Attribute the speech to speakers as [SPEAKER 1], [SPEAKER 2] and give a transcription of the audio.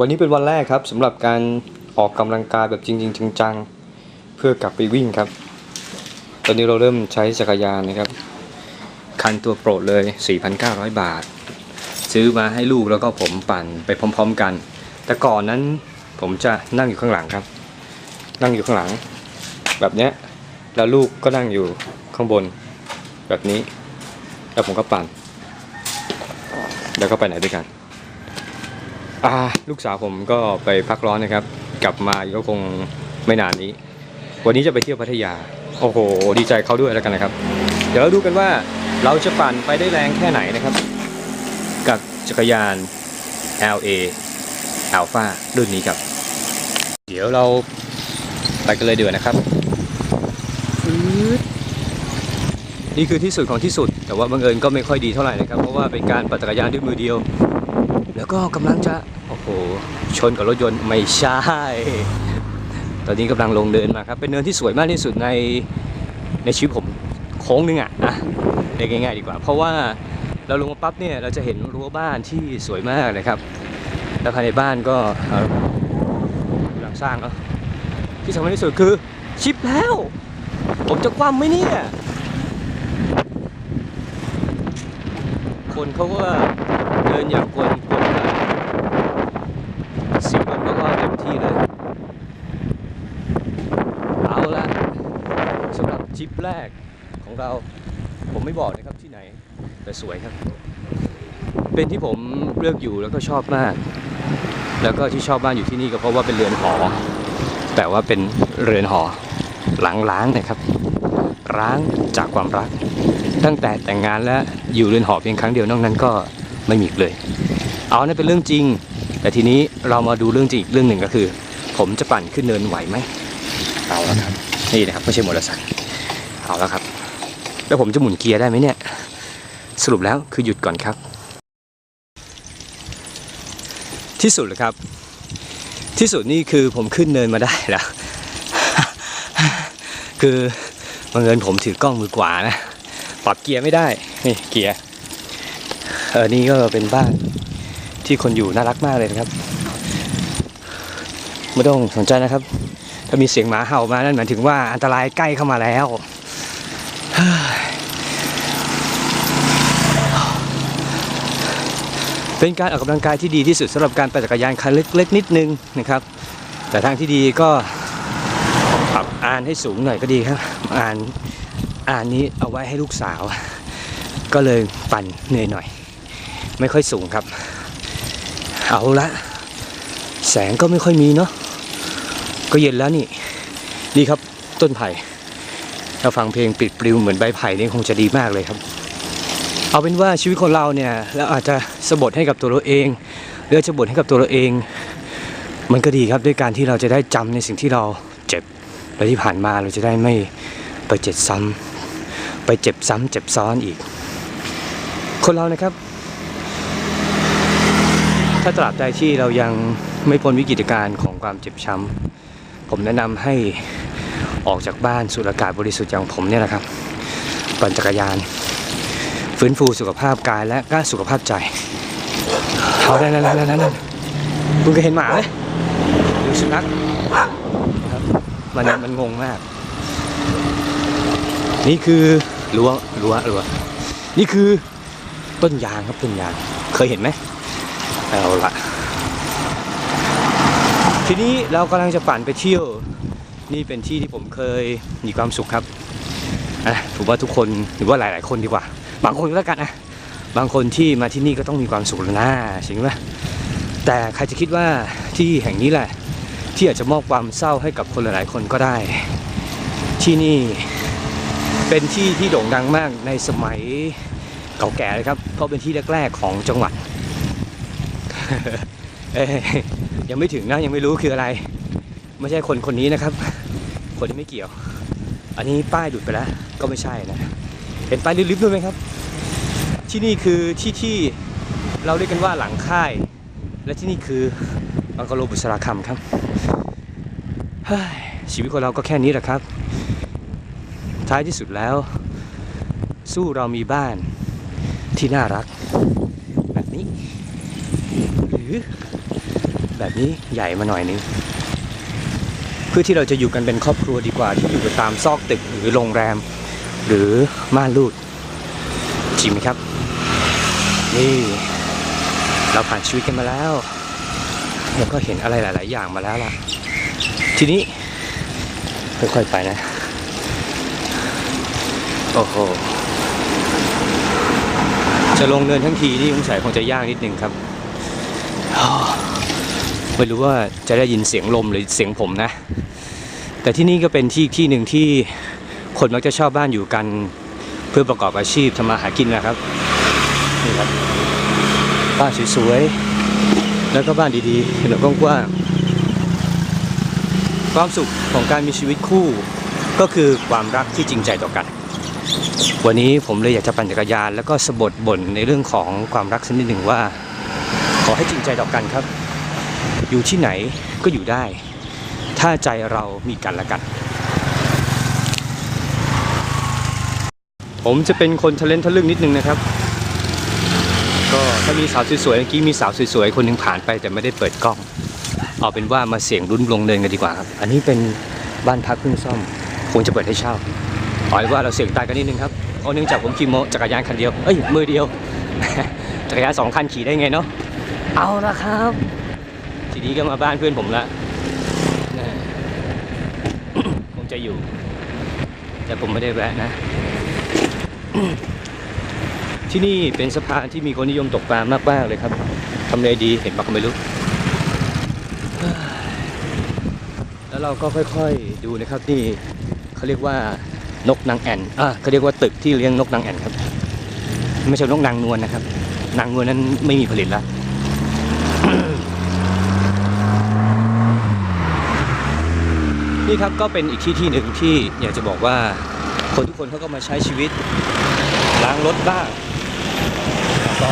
[SPEAKER 1] วันนี้เป็นวันแรกครับสำหรับการออกกำลังกายแบบจริง ๆ จังๆ เพื่อกลับไปวิ่งครับ ตอนนี้เราเริ่มใช้จักรยานนะครับ คันตัวโปรดเลย 4,900 บาท ซื้อมาให้ลูกแล้วก็ผมปั่นไปพร้อม ๆ กัน แต่ก่อนนั้นผมจะนั่งอยู่ข้างหลังครับ นั่งอยู่ข้างหลัง แบบเนี้ยแล้วลูกก็นั่งอยู่ข้างบน แบบนี้ แล้วผมก็ปั่น แล้วก็ไปไหนด้วยกัน อ่าลูกสาวผมก็ไปพักร้อนนะครับ กลับมาก็คงไม่นานนี้ วันนี้จะไปเที่ยวพัทยา โอ้โห ดีใจเขาด้วยแล้วกันนะครับ เดี๋ยวเราดูกันว่าเราจะปั่นไปได้แรงแค่ไหนนะครับ กับจักรยาน LA Alpha รุ่นนี้ครับ เดี๋ยวเราไปกันเลยเดือนะครับ นี่คือที่สุดของที่สุด แต่ว่าบังเอิญก็ไม่ค่อยดีเท่าไหร่นะครับ เพราะว่าเป็นการปั่นจักรยานด้วยมือเดียว แล้วก็กำลังจะ โอ้โห ชนกับรถยนต์ไม่ใช่ ตอนนี้กำลังลงเดินมาครับ เป็นเนินที่สวยมากที่สุดในในชีวิตผมโค้งนึงอะอะเรียกง่ายๆดีกว่า เพราะว่าเราลงมาปั๊บเนี่ยเราจะเห็นรั้วบ้านที่สวยมากนะครับ แล้วภายในบ้านก็กำลังสร้างเนาะที่สำคัญที่สุดคือชิปแล้ว ผมจะคว่ำไหมเนี่ยคนเขาก็เดินอย่างกวนกวนเลยเสียงลมก็เต็มที่เลย เอาละ สำหรับทริปแรกของเราผมไม่บอกนะครับที่ไหนแต่สวยครับ เป็นที่ผมเลือกอยู่แล้วก็ชอบมาก แล้วก็ที่ชอบบ้านอยู่ที่นี่ก็เพราะว่าเป็นเรือนหอ แต่ว่าเป็นเรือนหอหลังล้างนะครับ ร้างจากความรัก ตั้งแต่แต่งงานและอยู่เรือนหอเพียงครั้งเดียวนอกนั้นก็ไม่มีเลย เอานั่นเป็นเรื่องจริง แต่ทีนี้เรามาดูเรื่องจริงอีกเรื่องหนึ่งก็คือ ผมจะปั่นขึ้นเนินไหวไหมเอาแล้วครับนี่นะครับไม่ใช่มอเตอร์ไซค์ เอาแล้วครับ แล้วผมจะหมุนเกียร์ได้ไหมเนี่ย สรุปแล้วคือหยุดก่อนครับ ที่สุดเลยครับ ที่สุดนี่คือผมขึ้นเนินมาได้แล้ว คือบังเอิญผมถือกล้องมือกว่านะ ปรับเกียร์ไม่ได้ นี่เกียร์ เออ นี่ก็เป็นบ้านที่คนอยู่น่ารักมากเลยนะครับ ไม่ต้องสนใจนะครับ ถ้ามีเสียงหมาเห่ามานั่นหมายถึงว่าอันตรายใกล้เข้ามาแล้ว เป็นการออกกำลังกายที่ดีที่สุดสำหรับการปั่นจักรยานคันเล็กๆนิดนึงนะครับ แต่ทางที่ดีก็ปรับอ่านให้สูงหน่อยก็ดีครับ อ่านอ่านนี้เอาไว้ให้ลูกสาว ก็เลยปั่นเหนื่อยหน่อย ไม่ค่อยสูงครับ เอาละแสงก็ไม่ค่อยมีเนาะก็เย็นแล้วนี่นี่ครับต้นไผ่ ถ้าฟังเพลงปิดปลิวเหมือนใบไผ่นี่คงจะดีมากเลยครับ เอาเป็นว่าชีวิตคนเราเนี่ยแล้วอาจจะสะบดให้กับตัวเราเองหรือจะบ่นให้กับตัวเราเอง มันก็ดีครับด้วยการที่เราจะได้จำในสิ่งที่เราเจ็บและที่ผ่านมาเราจะได้ไม่ไปเจ็บซ้ำไปเจ็บซ้ำเจ็บซ้อนอีก คนเรานะครับ ถ้าตราบใดที่เรายังไม่พ้นวิกฤตการณ์ของความเจ็บช้ำผมแนะนำให้ ออกจากบ้านสูดอากาศบริสุทธิ์อย่างผมเนี่ยนะครับปั่นจักรยาน ฟื้นฟูสุขภาพกายและก็สุขภาพใจเอาได้แล้วแล้วแล้วคุณเคยเห็นหมาไหมหรือสุนัขครับมันมันงงมาก นี่คือรั้วรั้วรั้วนี่คือต้นยางครับต้นยาง เคยเห็นไหมเอาละทีนี้เรากำลังจะปั่นไปเที่ยว นี่เป็นที่ที่ผมเคยมีความสุขครับอะผมว่าทุกคนหรือว่าหลาย ๆ คนดีกว่า บางคนก็แล้วกันนะบางคนที่มาที่นี่ก็ต้องมีความสุขนะจริงไหมแต่ใครจะคิดว่าที่แห่งนี้แหละ ที่อาจจะมอบความเศร้าให้กับคนหลาย ๆ คนก็ได้ ที่นี่เป็นที่ที่โด่งดังมากในสมัยเก่าแก่เลยครับ เพราะเป็นที่แรก ๆ ของจังหวัดเอ้ยยังไม่ถึงนะยังไม่รู้คืออะไร ไม่ใช่คนคนนี้นะครับ คนที่ไม่เกี่ยว อันนี้ป้ายดุดไปแล้วก็ไม่ใช่นะ เห็นป้ายลิฟต์ด้วยไหมครับ ที่นี่คือที่ที่เราเรียกกันว่าหลังค่าย และที่นี่คือบังกะโลบุษราคำครับชีวิตของเราก็แค่นี้แหละครับ ท้ายที่สุดแล้ว สู้เรามีบ้านที่น่ารัก แบบนี้ หรือแบบนี้ใหญ่มาหน่อยนึง พื่อที่เราจะอยู่กันเป็นครอบครัวดีกว่า ที่อยู่ตามซอกตึกหรือโรงแรม หรือม่านรูดจริงไหมครับ นี่เราผ่านชีวิตกันมาแล้วแล้วก็เห็นอะไรหลาย ๆ อย่างมาแล้วล่ะ ทีนี้ค่อย ๆ ไปนะ โอ้โหจะลงเนินทั้งทีนี่สงสัยคงจะยากนิดนึงครับไม่รู้ว่าจะได้ยินเสียงลมหรือเสียงผมนะ แต่ที่นี่ก็เป็นที่ที่หนึ่งที่คนมักจะเช่าบ้านอยู่กัน เพื่อประกอบอาชีพทำมาหากินนะครับนี่ครับบ้านสวยๆแล้วก็บ้านดีๆถนนกว้างๆความสุขของการมีชีวิตคู่ก็คือความรักที่จริงใจต่อกัน วันนี้ผมเลยอยากจะปั่นจักรยาน แล้วก็สะบดบ่นในเรื่องของความรักสักนิดหนึ่งว่า ขอให้จริงใจต่อกันครับ อยู่ที่ไหนก็อยู่ได้ ถ้าใจเรามีกันและกัน ผมจะเป็นคนทะเลนทะลึ่งนิดนึงนะครับ ก็ถ้ามีสาวสวยๆเมื่อกี้มีสาวสวยๆคนหนึ่งผ่านไปแต่ไม่ได้เปิดกล้อง เอาเป็นว่ามาเสียงรุ้นลงเดินกันดีกว่าครับ อันนี้เป็นบ้านพักเพิ่งซ่อม คงจะเปิดให้เช่าเอาเป็นว่าเราเสี่ยงตายกันนิดนึงครับเพราะเนื่องจากผมขี่มอจักรยานคันเดียว เอ้ยมือเดียว จักรยานสองคันขี่ได้ไงเนาะ เอาละครับ ทีนี้ก็มาบ้านเพื่อนผมละ แน่ ผมจะ อยู่ แต่ผมไม่ได้แวะนะ ที่นี่เป็นสะพานที่มีคนนิยมตกปลามากๆเลยครับทำเลดีเห็นปะก็ไม่รู้ แล้วเราก็ค่อยๆดูนะครับนี่เขาเรียกว่านกนางแอ่นอ่าเขาเรียกว่าตึกที่เลี้ยงนกนางแอ่นครับ ไม่ใช่นกนางนวลนะครับ นางนวลนั้นไม่มีผลิตแล้ว นี่ครับก็เป็นอีกที่ที่หนึ่งที่อยากจะบอกว่าคนทุกคนเขาก็มาใช้ชีวิตล้างรถบ้างแล้วก็